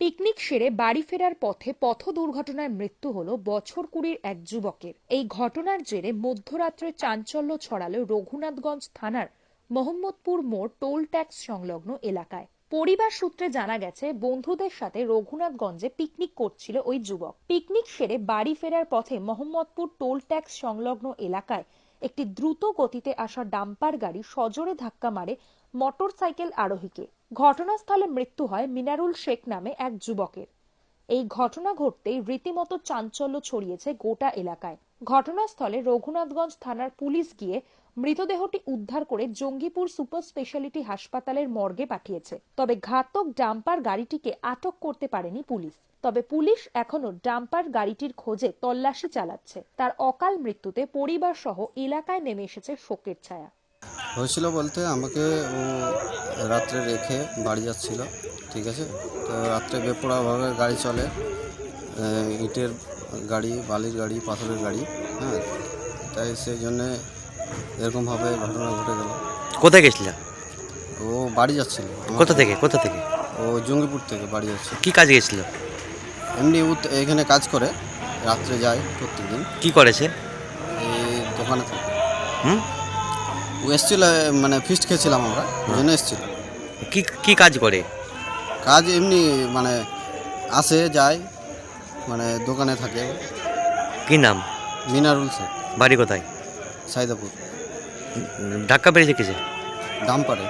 Picnic সেরে বাড়ি ফেরার পথে পথ দুর্ঘটনায় মৃত্যু হলো বছর কুড়ির এক যুবকের। এই ঘটনার জেরে মধ্যরাত্রে চাঞ্চল্য ছড়ালো রঘুনাথগঞ্জ থানার মোহাম্মদপুর মোড় টোল ট্যাক্স সংলগ্ন এলাকায়। পরিবার সূত্রে জানা গেছে, বন্ধুদের সাথে রঘুনাথগঞ্জে পিকনিক করছিল ওই যুবক। পিকনিক সেরে বাড়ি ফেরার পথে মোহাম্মদপুর টোল ট্যাক্স সংলগ্ন এলাকায় একটি দ্রুত গতিতে আসা ডাম্পার গাড়ি সজোরে ধাক্কা মারে মোটরসাইকেল আরোহীকে। ঘটনাস্থলে মৃত্যু হয় মিনারুল শেখ নামে এক যুবকের। এই ঘটনা ঘটতেই রীতিমতো চাঞ্চল্য ছড়িয়েছে গোটা এলাকায়। ঘটনাস্থলে রঘুনাথগঞ্জ থানার পুলিশ গিয়ে মৃতদেহটি উদ্ধার করে জঙ্গিপুর সুপার স্পেশালিটি হাসপাতালের মর্গে পাঠিয়েছে। তবে ঘাতক ডাম্পার গাড়িটিকে আটক করতে পারেনি পুলিশ। তবে পুলিশ এখনও ডাম্পার গাড়িটির খোঁজে তল্লাশি চালাচ্ছে। তার অকাল মৃত্যুতে পরিবার সহ এলাকায় নেমে এসেছে শোকের ছায়া। হয়েছিল বলতে আমাকে ও রাত্রে রেখে বাড়ি যাচ্ছিল, ঠিক আছে? তো রাত্রে বেপরোয়াভাবে গাড়ি চলে ইটের গাড়ি বালির গাড়ি পাথরের গাড়ি হ্যাঁ? তাই সেই জন্যে এরকমভাবে ঘটনা ঘটে গেল। কোথায় গেছিলা ও বাড়ি যাচ্ছিল। কোথা থেকে? কোথা থেকে? ও জঙ্গিপুর থেকে বাড়ি যাচ্ছে কি কাজে গেছিল? এমনি ও তো এখানে কাজ করে রাত্রে যায় প্রত্যেকদিন। কি করেছে এই দোকানে থাকে। হুম? ও এসেছিল মানে ফিস্ট খেয়েছিলাম আমরা ওই জন্য এসেছিল। কি কি কাজ করে? কাজ এমনি মানে আসে যায় মানে দোকানে থাকে। কি নাম? মিনারুল স্যার। বাড়ি কোথায়? সাইদাপুর। ঢাকা ধাক্কা পেরেছে কিসে দাম পারে